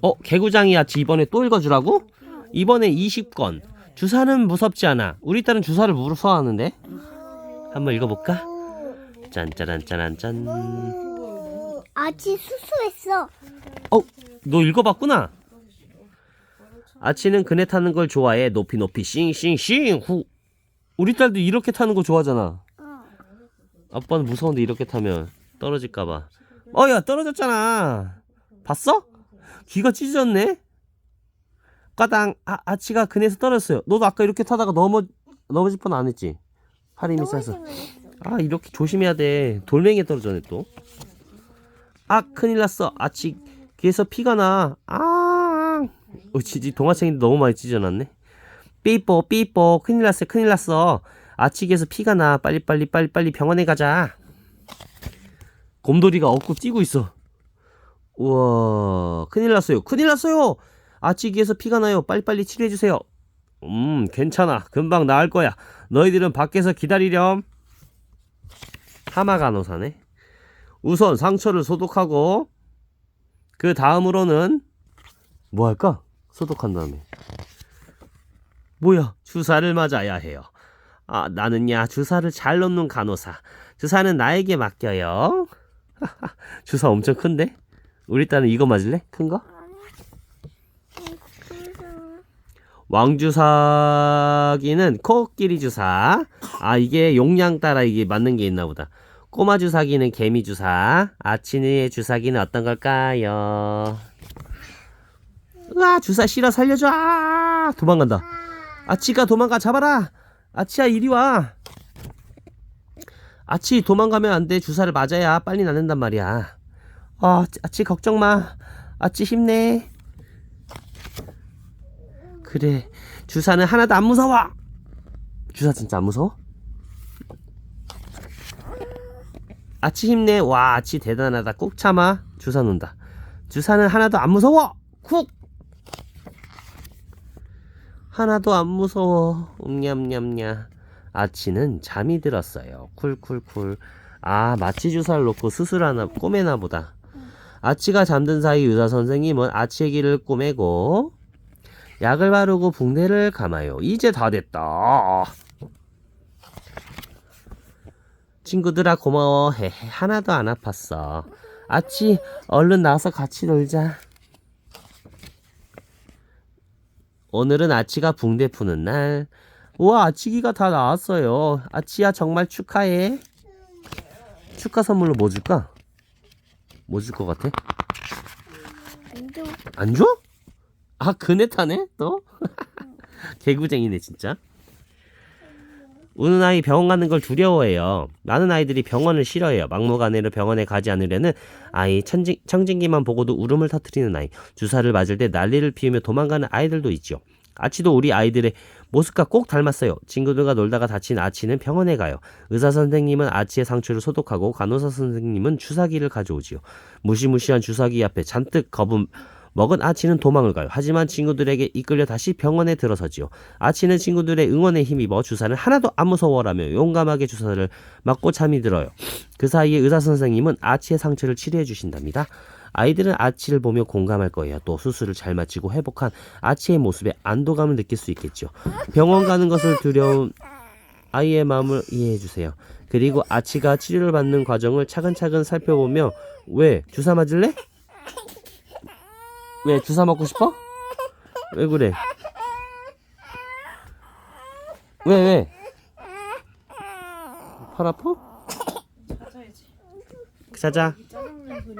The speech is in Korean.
어 개구장이 아치 이번에 또 읽어주라고? 이번에 20권 주사는 무섭지 않아 우리 딸은 주사를 무서워하는데 한번 읽어볼까? 짠짜란짜란짠 아직 수수했어. 어, 너 읽어봤구나. 아치는 그네 타는 걸 좋아해. 높이 높이 싱싱싱 후. 우리 딸도 이렇게 타는 거 좋아하잖아. 어. 아빠는 무서운데 이렇게 타면 떨어질까봐. 어, 야 떨어졌잖아. 봤어? 귀가 찢어졌네. 까당. 아, 아치가 그네에서 떨어졌어요. 너도 아까 이렇게 타다가 넘어 넘어질 뻔 안 했지? 팔 힘이 세서. 아 이렇게 조심해야 돼. 돌멩이에 떨어졌네 또. 아 큰일 났어. 아치 귀에서 피가 나. 아. 어 지지 동화책인데 너무 많이 찢어놨네. 삐뽀 삐뽀 큰일 났어 큰일 났어. 아치 귀에서 피가 나. 빨리 빨리 빨리 빨리 병원에 가자. 곰돌이가 얻고 뛰고 있어. 우와 큰일 났어요. 큰일 났어요. 아치 귀에서 피가 나요. 빨리 빨리 치료해 주세요. 음 괜찮아. 금방 나을 거야. 너희들은 밖에서 기다리렴. 하마 간호사네. 우선 상처를 소독하고 그 다음으로는 뭐 할까? 소독한 다음에 뭐야? 주사를 맞아야 해요. 아 나는야 주사를 잘 놓는 간호사. 주사는 나에게 맡겨요. 주사 엄청 큰데? 우리 딸은 이거 맞을래? 큰 거? 왕주사기는 코끼리 주사. 아 이게 용량 따라 이게 맞는 게 있나 보다. 꼬마 주사기는 개미 주사. 아치의 주사기는 어떤 걸까요? 으아 주사 싫어 살려줘. 아, 도망간다. 아치가 도망가 잡아라. 아치야 이리 와. 아치 도망가면 안 돼. 주사를 맞아야 빨리 낫는단 말이야. 아 아치 걱정 마. 아치 힘내. 그래. 주사는 하나도 안 무서워. 주사 진짜 안 무서워? 아치 힘내. 와 아치 대단하다. 꾹 참아. 주사 놓는다. 주사는 하나도 안 무서워. 쿡! 하나도 안 무서워. 냠냠냠. 아치는 잠이 들었어요. 쿨쿨쿨. 아 마취 주사를 놓고 수술하나 꼬매나 보다 아치가 잠든 사이 의사 선생님은 아치의 길을 꼬매고 약을 바르고 붕대를 감아요. 이제 다 됐다. 친구들아 고마워. 헤헤 하나도 안 아팠어. 아치 얼른 나와서 같이 놀자. 오늘은 아치가 붕대 푸는 날. 우와 아치기가 다 나왔어요. 아치야 정말 축하해. 축하 선물로 뭐 줄까? 뭐 줄 것 같아? 안 줘. 안 줘? 아 그네 타네 또? 개구쟁이네 진짜 우는 아이 병원 가는 걸 두려워해요 많은 아이들이 병원을 싫어해요 막무가내로 병원에 가지 않으려는 아이 천진, 청진기만 보고도 울음을 터뜨리는 아이 주사를 맞을 때 난리를 피우며 도망가는 아이들도 있죠 아치도 우리 아이들의 모습과 꼭 닮았어요. 친구들과 놀다가 다친 아치는 병원에 가요. 의사 선생님은 아치의 상처를 소독하고 간호사 선생님은 주사기를 가져오지요. 무시무시한 주사기 앞에 잔뜩 겁은 먹은 아치는 도망을 가요. 하지만 친구들에게 이끌려 다시 병원에 들어서지요. 아치는 친구들의 응원에 힘입어 주사를 하나도 안 무서워라며 용감하게 주사를 맞고 잠이 들어요. 그 사이에 의사 선생님은 아치의 상처를 치료해 주신답니다. 아이들은 아치를 보며 공감할 거예요. 또 수술을 잘 마치고 회복한 아치의 모습에 안도감을 느낄 수 있겠죠. 병원 가는 것을 두려운 아이의 마음을 이해해 주세요. 그리고 아치가 치료를 받는 과정을 차근차근 살펴보며 왜 주사 맞을래? 왜 주사 맞고 싶어? 왜 그래? 왜 왜? 팔 아파? 자자. 짜장면 그림.